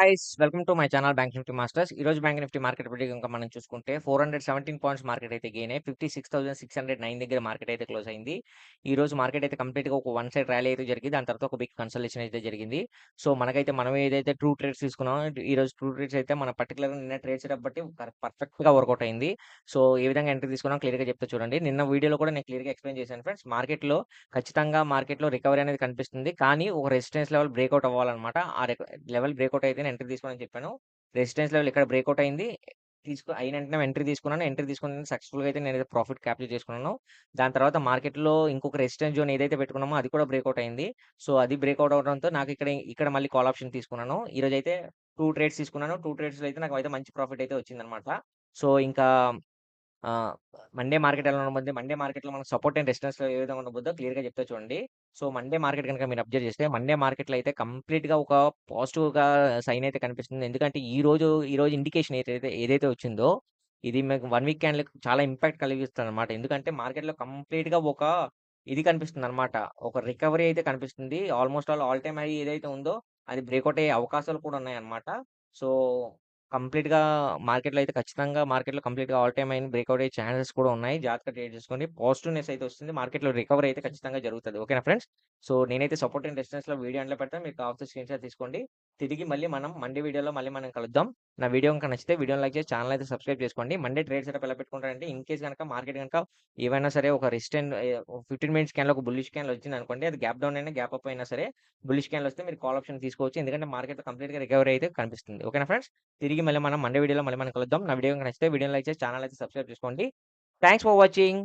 Guys welcome to my channel bank nifty masters ఈ రోజు bank Nifty market పెట్టి ఇంకా మనం చూసుకుంటే four hundred seventeen points market అయితే గెయిన్ అయ్యి fifty six thousand six hundred nine దగ్గర మార్కెట్ అయితే క్లోజ్ అయింది. ఈ రోజు మార్కెట్ అయితే కంప్లీట్గా ఒక వన్ సైడ్ ర్యాలీ అయితే జరిగింది. దాని తర్వాత ఒక బిగ్ కన్సల్టేషన్ అయితే జరిగింది. సో మనకైతే మనం ఏదైతే ట్రూ ట్రేడ్స్ తీసుకున్నామో ఈ రోజు ట్రూ ట్రేడ్స్ అయితే మన పర్టికులర్ నిన్న ట్రేడ్స్ బట్టి పర్ఫెక్ట్గా వర్కౌట్ అయింది. సో ఏ విధంగా ఎంట్రీ తీసుకున్నాం క్లియర్గా చెప్తే చూడండి. నిన్న వీడియోలో కూడా నేను క్లియర్గా ఎక్స్ప్లెయిన్ చేశాను ఫ్రెండ్స్ మార్కెట్లో ఖచ్చితంగా మార్కెట్లో రికవరీ అనేది కనిపిస్తుంది. కానీ ఒక రెసిస్టెన్స్ లెవెల్ బ్రేక్అవుట్ అవ్వాలన్నమాట. ఆ లెవెల్ బ్రేక్అవుట్ అయితే ఎంట్రీ తీసుకోవాలని చెప్పాను. రెసిస్టెన్స్ లెవెల్ ఇక్కడ బ్రేక్అవుట్ అయింది. తీసుకు అయిన వెంటనే ఎంట్రీ తీసుకున్నాను. ఎంట్రీ తీసుకున్న సక్సెస్ఫుల్గా అయితే నేను ప్రాఫిట్ క్యాప్చర్ చేసుకున్నాను. దాని తర్వాత మార్కెట్లో ఇంకొక రెసిస్టెన్స్ జోన్ ఏదైతే పెట్టుకున్నామో అది కూడా బ్రేక్అవుట్ అయింది. సో అది బ్రేక్అవుట్ అవడంతో నాకు ఇక్కడ ఇక్కడ మళ్ళీ కాల్ ఆప్షన్ తీసుకున్నాను. ఈరోజు అయితే టూ ట్రేడ్స్ తీసుకున్నాను. టూ ట్రేడ్స్లో అయితే నాకు అయితే మంచి ప్రాఫిట్ అయితే వచ్చిందనమాట. సో ఇంకా మండే మార్కెట్ ఎలా ఉండబోద్ది? మండే మార్కెట్లో మనకు సపోర్ట్ అండ్ రెసిస్టెన్స్ ఏ విధంగా ఉండబోద్దో క్లియర్గా చెప్తే చూడండి. సో మండే మార్కెట్ కనుక మీరు అబ్జర్వ్ చేస్తే మండే మార్కెట్లో అయితే కంప్లీట్గా ఒక పాజిటివ్గా సైన్ అయితే కనిపిస్తుంది. ఎందుకంటే ఈ రోజు ఈ రోజు ఇండికేషన్ ఏదైతే ఏదైతే వచ్చిందో ఇది మీకు వన్ వీక్ క్యాండిల్ చాలా ఇంపాక్ట్ కలిగిస్తుంది అనమాట ఎందుకంటే మార్కెట్లో కంప్లీట్గా ఒక ఇది కనిపిస్తుంది అనమాట ఒక రికవరీ అయితే కనిపిస్తుంది. Almost all all time high ఏదైతే ఉందో అది బ్రేక్అవుట్ అయ్యే అవకాశాలు కూడా ఉన్నాయన్నమాట. సో కంప్లీట్గా మార్కెట్లో అయితే ఖచ్చితంగా మార్కెట్లో కంప్లీట్గా ఆల్ టైమ్ అయిన బ్రేక్అవుట్ అయ్యే ఛాన్సెస్ కూడా ఉన్నాయి. జాగ్రత్తగా ట్రేడ్ చేసుకోండి పాజిటివ్నెస్ అయితే వస్తుంది. మార్కెట్లో రికవరీ అయితే ఖచ్చితంగా జరుగుతుంది. ఓకేనా ఫ్రెండ్స్? సో నేనైతే సపోర్ట్ అండ్లో వీడియో అంట్లో పెడతాను. మీకు కావాల్సిన స్క్రీన్ షాట్ తీసుకోండి. తిరిగి మళ్ళీ మనం మండే వీడియోలో మళ్ళీ మనం కలుద్దాం. నా వీడియో కనుక నచ్చితే వీడియోని లైక్ చేసి ఛానల్ అయితే సబ్స్క్రైబ్ చేసుకోండి. మండే ట్రేడ్ సెటప్ ఎలా పెట్టుకుంటారంటే ఇన్ కేస్ కనుక మార్కెట్ కనుక ఏవైనా సరే ఒక రెసిస్టెంట్ ఫిఫ్టీన్ మినిట్స్ క్యాన్లో ఒక బుల్లిష్ క్యాన్ వచ్చింది అనుకోండి అది గ్యాప్ డౌన్ అయినా గ్యాప్ అప్ అయినా సరే బుల్లిష్ క్యాన్లో వస్తే మీరు కాల్ ఆప్షన్ తీసుకోవచ్చు. ఎందుకంటే మార్కెట్ కంప్లీట్గా రికవరీ అయితే కనిపిస్తుంది. ఓకేనా ఫ్రెండ్స్ తిరిగి మళ్ళీ మనం మండే వీడియోలో మళ్ళీ మనం కలుద్దాం. నా వీడియో కనుక నచ్చితే వీడియో లైక్ చేసి ఛానల్ అయితే సబ్స్క్రైబ్ చేసుకోండి. Thanks for watching